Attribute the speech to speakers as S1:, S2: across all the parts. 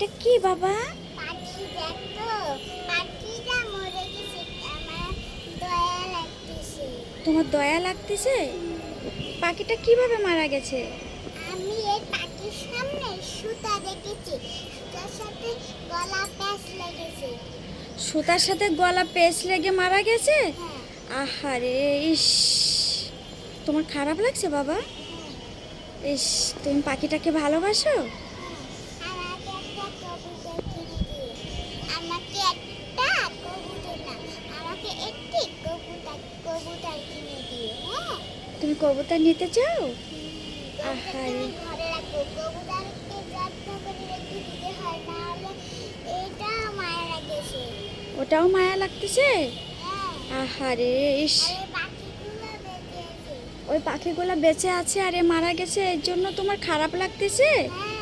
S1: এটা কি বাবা?
S2: পাখি দেখো পাখিটা মরে গেছে। আমার দয়া লাগতেছে।
S1: তোমার দয়া লাগতেছে? পাখিটা কীভাবে মারা গেছে?
S2: আমি এই পাখির সামনে সুতা দেখেছি। সুতার সাথে গলা প্যাঁচ লেগেছে।
S1: সুতার সাথে গলা পেস লেগে মারা গেছে?
S2: হ্যাঁ।
S1: আহারে ইস। তোমার খারাপ লাগছে বাবা? ইস তুমি পাখিটাকে ভালোবাসো
S2: আমাকে একটা কবুতর কিনে দিও আমাকে একটা কবুতর না আমাকে একটি কবুতর কবুতর কিনে দিও হ্যাঁ
S1: তুমি কবুতর নিতে চাও? আহারে। ওটাও মায়া লাগতেছে?
S2: হ্যাঁ।
S1: আহারে ইস। ওই পাখিগুলো বেঁচে আছে আর এ মারা গেছে এর জন্য তোমার খারাপ লাগতেছে?
S2: হ্যাঁ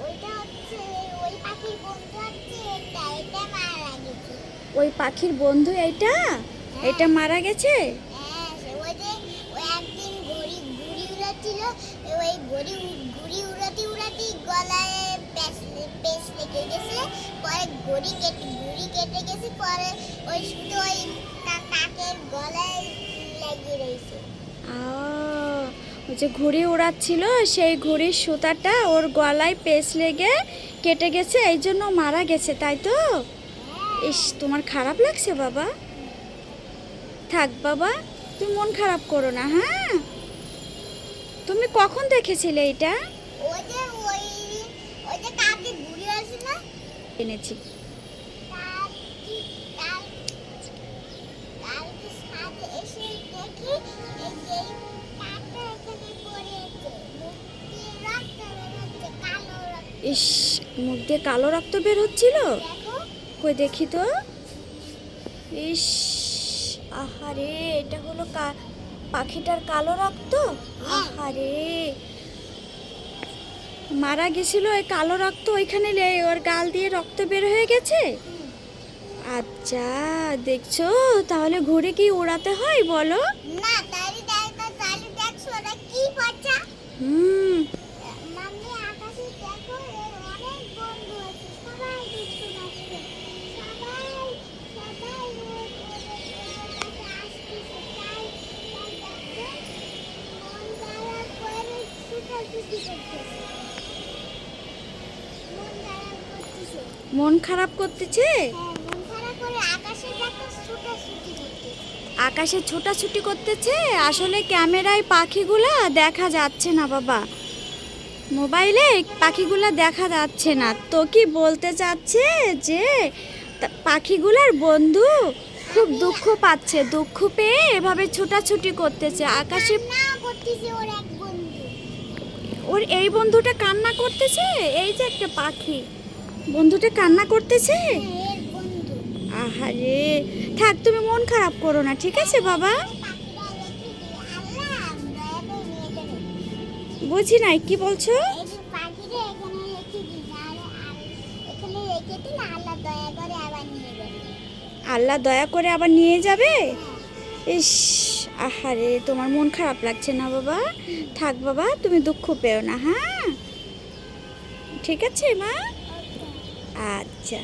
S2: ওইটা হচ্ছে ওই পাখির বন্ধু হচ্ছে এটা এটা
S1: ওই পাখির বন্ধু এইটা? এটা মারা গেছে?
S2: হ্যাঁ পেঁচ লেগে গেছে ঘুড়ি কেটে কেটে গেছে পরে ওই শুধু ওই কা- কাকের গলায় লেগে রয়েছে
S1: যে ঘুড়ি উড়াচ্ছিল সেই ঘুড়ির সুতাটা ওর গলায় পেস লেগে কেটে গেছে এই জন্য মারা গেছে তাই তো?
S2: হ্যাঁ
S1: ইস তোমার খারাপ লাগছে বাবা? থাক বাবা তুমি মন খারাপ করো না হ্যাঁ? তুমি কখন দেখেছিলে এটা? এনেছি। ইস মুখ দিয়ে কালো রক্ত বের হচ্ছিল?
S2: দেখো
S1: কই দেখি তো। ইস আহারে এটা হলো কা পাখিটার কালো রক্ত? আহারে। মারা গেছিল ওই কালো রক্ত ওইখানে ওর গাল দিয়ে রক্ত বের হয়ে গেছে? আচ্ছা দেখছ? তাহলে ঘুরে কি উড়াতে হয় বলো?
S2: না তাই দেখো তাহলে দেখছ ওরা কি পচা
S1: হুম
S2: মাম্মি আকাশে দেখো এর অনেক বন্ধু আছে সবাই দুষ্টু আসছে সবাই সবাই ওর ওর ওর কাছে আসতেছে তাই তাই দেখো মন খারাপ করে ছুটাছুটি করতেছে মন খারাপ করতেছে? আকাশে ছুটাছুটি করতেছে?
S1: আসলে ক্যামেরায় পাখিগুলা দেখা যাচ্ছে না বাবা। মোবাইলে পাখিগুলা দেখা যাচ্ছে না। তো কি বলতে চাচ্ছে যে পাখিগুলার বন্ধু খুব দুঃখ পাচ্ছে। দুঃখ পেয়ে এভাবে ছোটাছুটি করতেছে। আকাশে
S2: ওর
S1: এই বন্ধুটা কান্না করতেছে? এই যে একটা পাখি। বন্ধুটা কান্না করতেছে? আহারে, থাক, তুমি মন খারাপ করো না, ঠিক আছে বাবা? বুঝি নাই, কি বলছো?
S2: আল্লাহ দয়া করে আবার নিয়ে যাবে।
S1: ইস আহারে, তোমার মন খারাপ লাগছে না বাবা? থাক বাবা, তুমি দুঃখ পেও না হ্যাঁ? ঠিক আছে, মা? আচ্ছা।